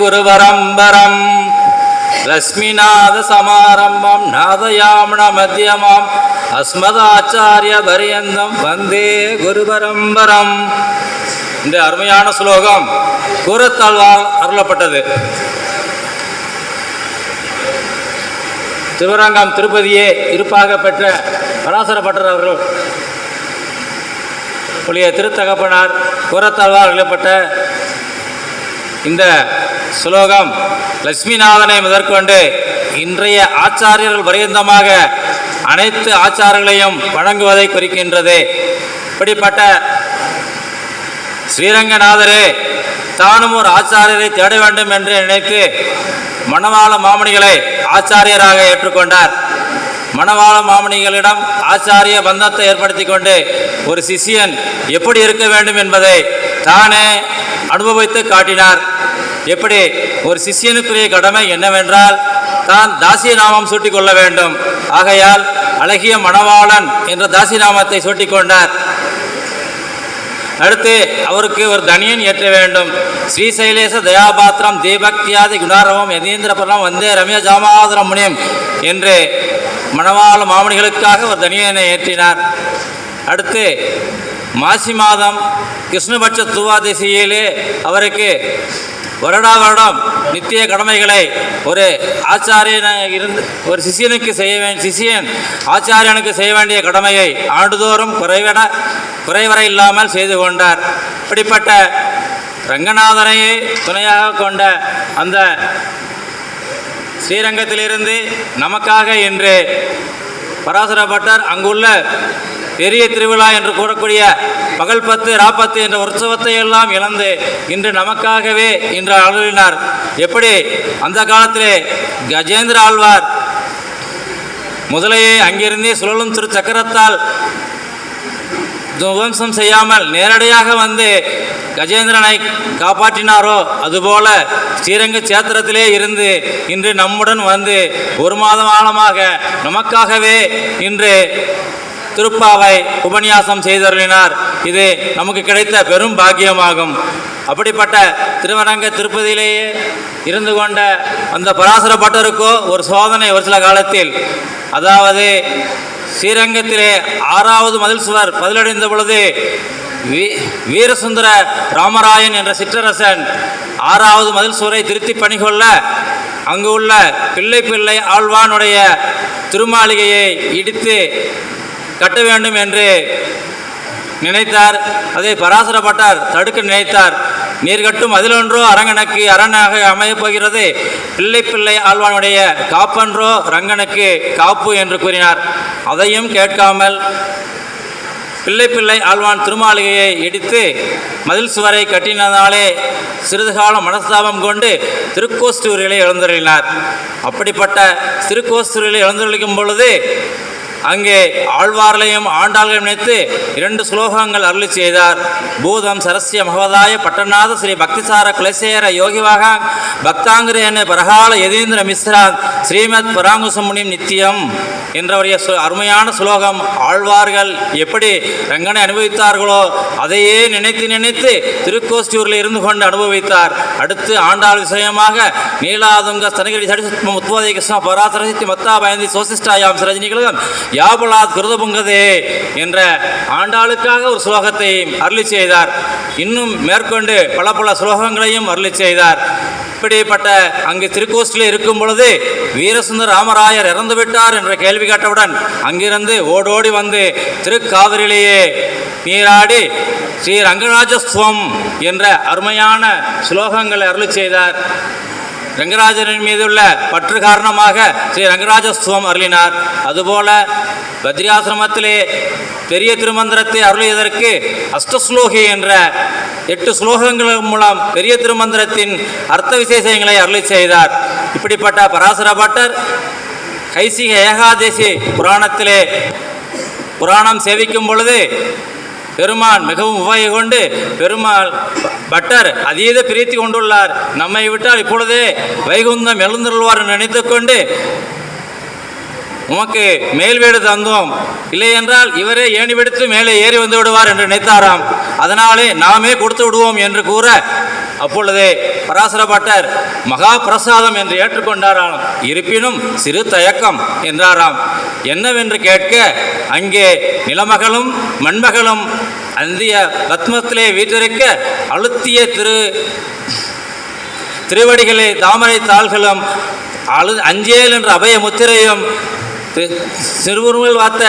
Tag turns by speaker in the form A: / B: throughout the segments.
A: குருவரம்பரம். லக்ஷ்மிநாத சமாரம்பம் நாதயாமண மத்தியமாம் அஸ்மதாச்சாரிய பரியந்தம் வந்தே குருபரம்பரம் இந்த அருமையான ஸ்லோகம் குருத்தாழ்வார் அருளப்பட்டது. திருவரங்கம் திருப்பதியே இருப்பாக பெற்ற பராசரப்பட்டர் உடைய திருத்தகப்பனார் கூறத்தாழ்வார் அருளப்பட்ட இந்த ஸ்லோகம் லட்சுமிநாதனை முதற்கொண்டு இன்றைய ஆச்சாரியர்கள் பரியந்தமாக அனைத்து ஆச்சாரங்களையும் வழங்குவதை குறிக்கின்றது. இப்படிப்பட்ட ஸ்ரீரங்கநாதரே தானும் ஒரு ஆச்சாரியரை தேட வேண்டும் என்று நினைத்து மணவாள மாமணிகளை ஆச்சாரியராக ஏற்றுக்கொண்டார். மணவாள மாமணிகளிடம் ஆச்சாரிய பந்தத்தை ஏற்படுத்தி கொண்டு ஒரு சிஷியன் எப்படி இருக்க வேண்டும் என்பதை தானே அனுபவித்து காட்டினார். எப்படி? ஒரு சிஷியனுக்குரிய கடமை என்னவென்றால் தான் தாசிய நாமம் சூட்டிக் கொள்ள வேண்டும். ஆகையால் அழகிய மணவாளன் என்ற தாசி நாமத்தை சூட்டிக் கொண்டார். அடுத்து அவருக்கு ஒரு தனியன் ஏற்ற வேண்டும். ஸ்ரீசைலேச தயாபாத்திரம் தீபக்தியாதி குணாரவம் யதீந்திரபுரம் வந்தே ரம்ய ஜாமாதரம் முனியம் என்று மணவாள மாமணிகளுக்காக ஒரு தனியனை ஏற்றினார். அடுத்து மாசி மாதம் கிருஷ்ணபட்ச துவாதசியிலே அவருக்கு வருடா வருடம் நித்திய கடமைகளை ஒரு ஆச்சாரியன இருந்து ஒரு சிஷியனுக்கு செய்ய வேண்டிய சிஷியன் ஆச்சாரியனுக்கு செய்ய வேண்டிய கடமையை ஆண்டுதோறும் குறைவிட குறைவர இல்லாமல் செய்து கொண்டார். இப்படிப்பட்ட ரங்கநாதனையே துணையாக கொண்ட அந்த ஸ்ரீரங்கத்திலிருந்து நமக்காக என்று பராசர பட்டர் அங்குள்ள பெரிய திருவிழா என்று கூறக்கூடிய பகல் பத்து ராப்பத்து என்ற உற்சவத்தை எல்லாம் இழந்து இன்று நமக்காகவே இன்று அருளினார். எப்படி? அந்த காலத்திலே கஜேந்திர ஆழ்வார் முதலையே அங்கிருந்தே சுழலும் திரு சக்கரத்தால் துவம்சம் செய்யாமல் நேரடியாக வந்து கஜேந்திரனை காப்பாற்றினாரோ அதுபோல ஸ்ரீரங்க சேத்திரத்திலே இருந்து இன்று நம்முடன் வந்து ஒரு மாதம் ஆழமாக நமக்காகவே இன்று திருப்பாவை உபன்யாசம் செய்தருளினார். இது நமக்கு கிடைத்த பெரும் பாக்கியமாகும். அப்படிப்பட்ட திருவரங்க திருப்பதியிலேயே இருந்து கொண்ட அந்த பராசர பட்டருக்கோ ஒரு சோதனை ஒரு சில காலத்தில். அதாவது ஸ்ரீரங்கத்திலே ஆறாவது மதில் சுவர் பதிலடைந்த பொழுது வீ வீரசுந்தர ராமராயன் என்ற சிற்றரசன் ஆறாவது மதில் சுவரை திருத்தி பணிகொள்ள அங்கு உள்ள பிள்ளை பிள்ளை ஆழ்வானுடைய திருமாளிகையை இடித்து கட்ட வேண்டும் என்று நினைத்தார். அதை பராசரப்பட்டார். தடுக்க நினைத்தார். நீர்கட்டும் அதிலொன்றோ அரங்கனுக்கு அரணாக அமையப் போகிறது. பிள்ளை பிள்ளை ஆழ்வானுடைய காப்பன்றோ ரங்கனுக்கு காப்பு என்று கூறினார். அதையும் கேட்காமல் பிள்ளை பிள்ளை ஆழ்வான் திருமாளிகையை இடித்து மதில் சுவரை கட்டினதாலே சிறிது காலம் மனஸ்தாபம் கொண்டு திருக்கோஸ்தூரிலே எழுந்தருளினார். அப்படிப்பட்ட திருக்கோஸ்தூரிலே எழுந்தருளிக்கும் பொழுது அங்கே ஆழ்வார்களையும் ஆண்டாள்களையும் நினைத்து இரண்டு ஸ்லோகங்கள் அருளி செய்தார். பூதம் சரஸ்ய மகவதாய பட்டநாத ஸ்ரீ பக்திசார குலசேர யோகிவாக பக்தாங்கிரேன பரகால யதீந்திர மிஸ்ரா ஸ்ரீமத் பராங்குசமுனிம் நித்தியம் என்றவருடைய சு அருமையான ஸ்லோகம் ஆழ்வார்கள் எப்படி ரங்கனை அனுபவித்தார்களோ அதையே நினைத்து நினைத்து திருக்கோஷ்டியூரில் இருந்து கொண்டு அனுபவித்தார். அடுத்து ஆண்டாள் விஷயமாக நீலாதுங்க ஸ்தனகிரி சடி முத்வாதி கிருஷ்ண பராசரசித்தி மத்தா பயந்தி சோசிஷ்டாயாம் சிரஜினிகளும் யாபலாத் கிருதபுங்கதே என்ற ஆண்டாளுக்காக ஒரு ஸ்லோகத்தை அருளி செய்தார். இன்னும் மேற்கொண்டு பல பல ஸ்லோகங்களையும் அருளி செய்தார். இப்படிப்பட்ட அங்கு திருக்கோஷ்டில் இருக்கும் பொழுது வீரசுந்தர் ராமராயர் இறந்து விட்டார் என்ற கேள்வி கேட்டவுடன் அங்கிருந்து ஓடோடி வந்து திருக்காவிரிலேயே நீராடி ஸ்ரீ ரங்கராஜஸ்வம் என்ற அருமையான ஸ்லோகங்களை அருளி செய்தார். ரங்கராஜனின் மீதுள்ள பற்று காரணமாக ஸ்ரீ ரங்கராஜஸ்துவம் அருளினார். அதுபோல பத்ரியாசிரமத்திலே பெரிய திருமந்திரத்தை அருளியதற்கு அஷ்டஸ்லோகி என்ற எட்டு ஸ்லோகங்கள் மூலம் பெரிய திருமந்திரத்தின் அர்த்த விசேஷங்களை அருளி செய்தார். இப்படிப்பட்ட பராசர பட்டர் கைசிக ஏகாதேசி புராணத்திலே புராணம் சேவிக்கும் பொழுது பெருமான் மிகவும் உபயோக கொண்டு பெருமாள் பட்டர் அதீத பிரீத்தி கொண்டுள்ளார். நம்மை விட்டால் இப்பொழுதே வைகுந்தம் எழுந்துள்ளார் நினைத்து நினைத்துக்கொண்டு உமக்கு மேல் வீடு தந்தோம். இல்லை என்றால் இவரே ஏணி வெடித்து மேலே ஏறி வந்து விடுவார் என்று நினைத்தாராம். அதனாலே நாமே கொடுத்து விடுவோம் என்று கூற அப்பொழுதே பராசர பட்டர் மகா பிரசாதம் என்று ஏற்றுக்கொண்டாராம். இருப்பினும் சிறு தயக்கம் என்றாராம். என்னவென்று கேட்க அங்கே நிலமகளும் மண்மகளும் அந்திய பத்மத்திலே வீற்றிருக்க அழுத்திய திரு திருவடிகளே தாமரை தாள்களும் அழு அஞ்சேல் என்ற அபய முத்திரையும் தி- வாத்த வார்த்த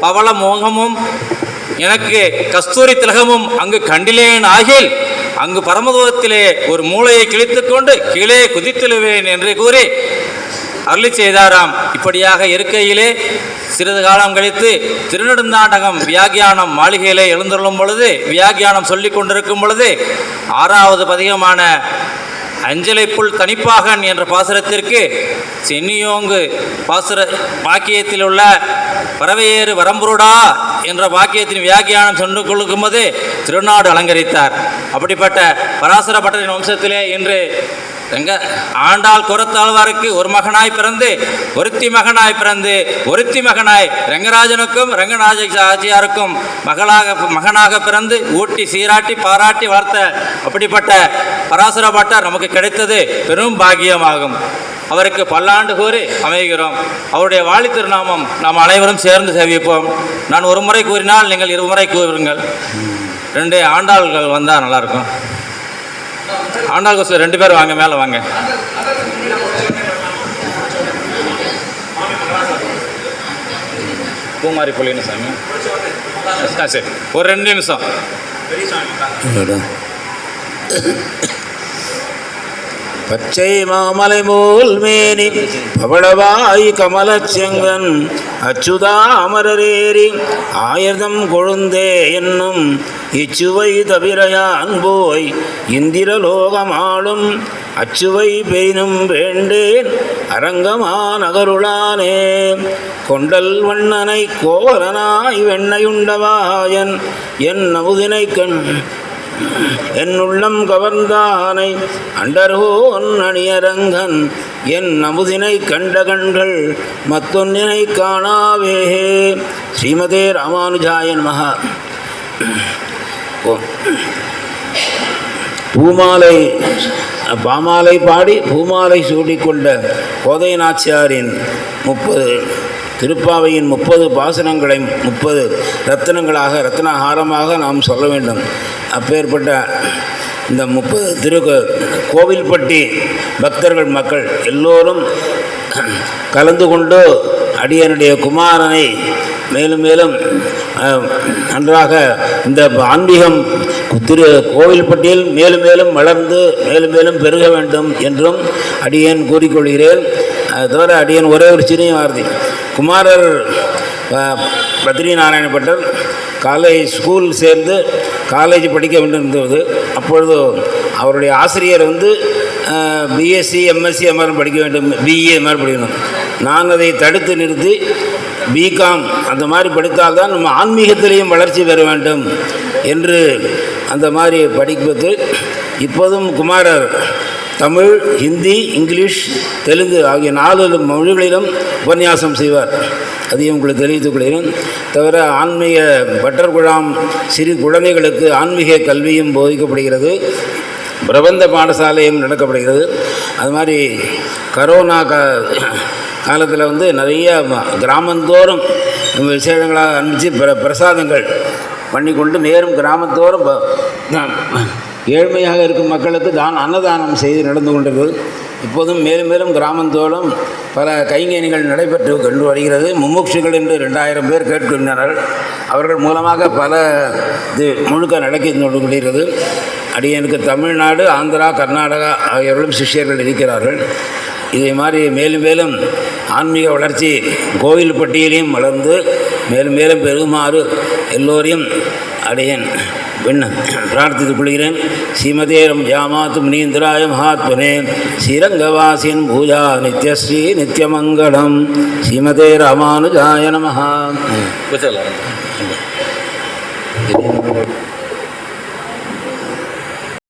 A: பவள மோகமும் எனக்கு கஸ்தூரி திலகமும் அங்கு கண்டிலேன் ஆகில் அங்கு பரமதூரத்திலே ஒரு மூளையை கிழித்துக்கொண்டு கீழே குதித்தெழுவேன் என்று கூறி அருளி செய்தாராம். இப்படியாக இருக்கையிலே சிறிது காலம் கழித்து திருநெடுந்தாண்டகம் வியாகியானம் மாளிகையிலே எழுந்துள்ளும் பொழுது வியாகியானம் சொல்லி கொண்டிருக்கும் பொழுது ஆறாவது பதிகமான அஞ்சலை புல் தனிப்பாகன் என்ற பாசுரத்திற்கு சென்னியோங்கு பாசுர வாக்கியத்தில் உள்ள பறவையேறு வரம்புருடா என்ற வாக்கியத்தின் வியாக்கியானம் சொன்னு கொடுக்கும்போது திருநாடு அலங்கரித்தார். அப்படிப்பட்ட பராசர பட்டரின் வம்சத்திலே இன்று எங்க? ஆண்டாள் குரத்தாழ்வாருக்கு ஒரு மகனாய் பிறந்து ஒருத்தி மகனாய் பிறந்து ஒருத்தி மகனாய் ரங்கராஜனுக்கும் ரங்கராஜ ஆச்சியாருக்கும் மகளாக மகனாக பிறந்து ஊட்டி சீராட்டி பாராட்டி வளர்த்த அப்படிப்பட்ட பராசர பாட்டார் நமக்கு கிடைத்தது பெரும் பாக்கியமாகும். அவருக்கு பல்லாண்டு கூறி அமைகிறோம். அவருடைய வாழி திருநாமம் நாம் அனைவரும் சேர்ந்து சேவிப்போம். நான் ஒரு முறை கூறினால் நீங்கள் இருமுறை கூறுங்கள். ரெண்டு ஆண்டாள்கள் வந்தால் நல்லாயிருக்கும். ஆண்டாள் கோஸ்ல ரெண்டு பேர் வாங்க மேலே வாங்க. பூமாரி புள்ளின்னு சாமி ஆ, சரி. ஒரு ரெண்டு நிமிஷம்.
B: பச்சை மாமலை போல் மேனி பவளவாய் கமலச் செங்கன் அச்சுதா அமரரேரி ஆயுதம் கொழுந்தே என்னும் இச்சுவை தவிரையான் போய்? இந்திரலோகமாளும் அச்சுவை பெயினும் வேண்டேன். அரங்கமா நகருளானே கொண்டல் வண்ணனை கோரனாய் வெண்ணையுண்டவாயன். என் நமுதினை கண் என் கவர்ந்தானை அண்டர்கோன் அணியரங்கன். என் அமுதினை கண்ட கண்கள் மத்தொன்னினை காணாவே. ஸ்ரீமதே ராமானுஜாயன் மகா பூமாலை பாமாலை பாடி பூமாலை சூடிக்கொண்ட கோதை நாச்சியாரின் முப்பது திருப்பாவையின் முப்பது பாசனங்களை முப்பது ரத்தனங்களாக ரத்னஹாரமாக நாம் சொல்ல வேண்டும். அப்பேற்பட்ட இந்த முப்பது திரு கோவில்பட்டி பக்தர்கள் மக்கள் எல்லோரும் கலந்து கொண்டு அடியனுடைய குமாரனை மேலும் மேலும் நன்றாக இந்த ஆன்மீகம் திரு கோவில்பட்டியில் மேலும் மேலும் வளர்ந்து மேலும் மேலும் பெருக வேண்டும் என்றும் அடியேன் கூறிக்கொள்கிறேன். அது தவிர அடியேன் ஒரே ஒரு சிறிய வார்த்தை. குமாரர் பத்ரி நாராயணப்பட்டர் காலேஜ் ஸ்கூல் சேர்ந்து காலேஜ் படிக்க வேண்டியிருந்தது. அப்பொழுது அவருடைய ஆசிரியர் வந்து பிஎஸ்சி எம்எஸ்சி மாதிரி படிக்க வேண்டும் பிஏ மாதிரி படிக்கணும். நான் அதை தடுத்து நிறுத்தி பிகாம் அந்த மாதிரி படித்தால்தான் நம்ம ஆன்மீகத்திலையும் வளர்ச்சி பெற வேண்டும் என்று அந்த மாதிரி படிப்பது. இப்போதும் குமாரர் தமிழ் ஹிந்தி இங்கிலீஷ் தெலுங்கு ஆகிய நாலு மொழிகளிலும் உபன்யாசம் செய்வார். அதையும் உங்களுக்கு தெரிவித்துக் கொள்கிறேன். தவிர ஆன்மீக பட்டர் குழாம் சிறு குழந்தைகளுக்கு ஆன்மீக கல்வியும் போதிக்கப்படுகிறது. பிரபந்த பாடசாலையும் நடக்கப்படுகிறது. அது மாதிரி கரோனா க காலத்தில் வந்து நிறைய கிராமந்தோறும் விசேஷங்களாக அனுப்பிச்சு பிர பிரசாதங்கள் பண்ணிக்கொண்டு நேரும் கிராமத்தோறும் ப- தான் ஏழ்மையாக இருக்கும் மக்களுக்கு தான் அன்னதானம் செய்து நடந்து கொண்டது இப்போதும் மேலும் மேலும் கிராமந்தோறும் பல கைங்கணிகள் நடைபெற்று கொண்டு வருகிறது. மும்முட்சுகள் என்று ரெண்டாயிரம் பேர் கேட்கின்றனர். அவர்கள் மூலமாக பல இது முழுக்க நடக்கி கொண்டு கொண்டிருக்கிறது. அடியனுக்கு தமிழ்நாடு ஆந்திரா கர்நாடகா ஆகியோர்களும் சிஷ்யர்கள் இருக்கிறார்கள். இதே மாதிரி மேலும் மேலும் ஆன்மீக வளர்ச்சி கோவில் பட்டியலையும் வளர்ந்து மேலும் மேலும் பெருகுமாறு எல்லோரையும் அடையன். விண்ண பிரார்த்தித்துக் கொள்கிறேன். ஸ்ரீமதேரம் ஜாமாத்து முனீந்திராய மகாத்மனே. ஸ்ரீரங்கவாசின் பூஜா நித்யஸ்ரீ நித்யமங்கலம். ஸ்ரீமதே ராமானுஜாய நமஹா.